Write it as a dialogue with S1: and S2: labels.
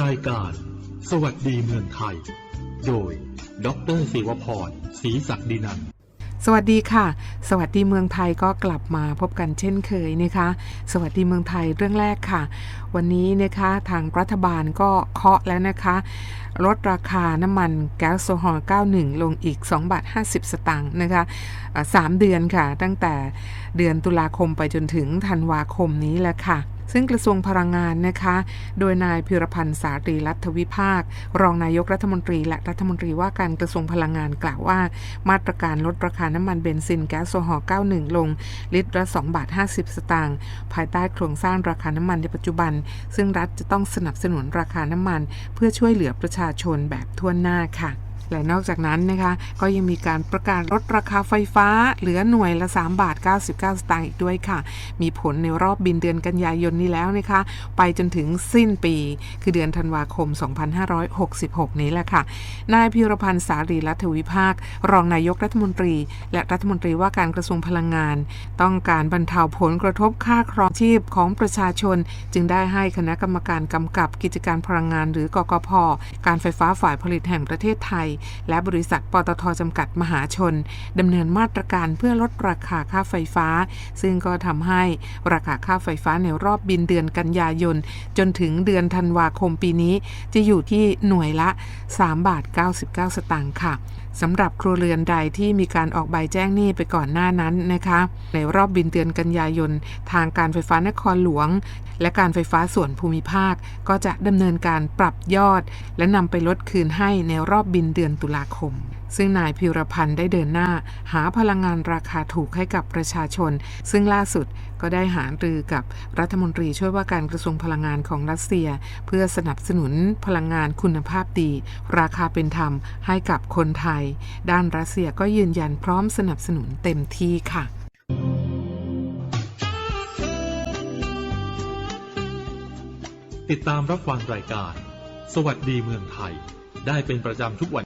S1: รายการ สวัสดีเมืองไทย โดย ดรศิวพรศรีศักดินัน
S2: สวัสดีค่ะ สวัสดีเมืองไทยก็กลับมาพบกันเช่นเคยนะคะ สวัสดีเมืองไทยเรื่องแรกค่ะ วันนี้นะคะทางรัฐบาลก็เคาะแล้วนะคะ ลดราคาน้ำมันแก๊สโซฮอล์91 ลงอีก 2 บาท 50 สตางค์นะคะอ่าสามเดือนค่ะ ตั้งแต่เดือนตุลาคมไปจนถึงธันวาคมนี้แหละค่ะ ซึ่งกระทรวงพลังงานนะคะ โดยนายพิรพันธ์สารีรัฐวิภาค รองนายกรัฐมนตรี และรัฐมนตรีว่าการกระทรวงพลังงานกล่าวว่า มาตรการลดราคาน้ำมันเบนซินแก๊สโซฮอล์91 ลง ลิตรละ2บาท50 สตางค์ภายใต้โครงสร้างราคาน้ำมันในปัจจุบัน ซึ่งรัฐจะต้องสนับสนุนราคาน้ำมัน เพื่อช่วยเหลือประชาชนแบบทั่วหน้าค่ะ และนอกจากนั้นนะคะ ก็ยังมีการประกาศลดราคาไฟฟ้า เหลือหน่วยละ 3 บาท 99 สตางค์อีกด้วยค่ะ มีผลในรอบบินเดือนกันยายนนี้แล้วนะคะ ไปจนถึงสิ้นปี คือเดือนธันวาคม 2566 นี้แหละค่ะ นายพิรพันธ์สารีรัฐวิภาค รองนายกรัฐมนตรี และรัฐมนตรีว่าการกระทรวงพลังงาน ต้องการบรรเทาผลกระทบค่าครองชีพของประชาชน จึงได้ให้คณะกรรมการกำกับกิจการพลังงาน หรือกกพการไฟฟ้าฝ่ายผลิตแห่งประเทศไทยและบริษัทปตทจำกัดมหาชนดำเนินมาตรการเพื่อลดราคาค่าไฟฟ้า ซึ่งก็ทำให้ราคาค่าไฟฟ้าในรอบบินเดือนกันยายน จนถึงเดือนธันวาคมปีนี้ จะอยู่ที่หน่วยละ 3 บาท 99 สตางค์ค่ะสำหรับครัวเรือนใดที่มีการออกใบแจ้งหนี้ไปก่อนหน้านั้นนะคะ ในรอบบินเดือนกันยายน ทางการไฟฟ้านครหลวง และการไฟฟ้าส่วนภูมิภาค ก็จะดำเนินการปรับยอด และนำไปลดคืนให้ในรอบบินเดือนดือนตุลาคม ซึ่งนายพิรพันธ์ได้เดินหน้า หาพลังงานราคาถูกให้กับประชาชน ซึ่งล่าสุดก็ได้หารือกับรัฐมนตรีช่วยว่าการกระทรวงพลังงานของรัสเซีย เพื่อสนับสนุนพลังงานคุณภาพดี ราคาเป็นธรรมให้กับคนไทย ด้านรัสเซียก็ยืนยันพร้อมสนับสนุนเต็มที่ค่ะ
S1: ติดตามรับฟังรายการ สวัสดีเมืองไทย ได้เป็นประจำทุกวัน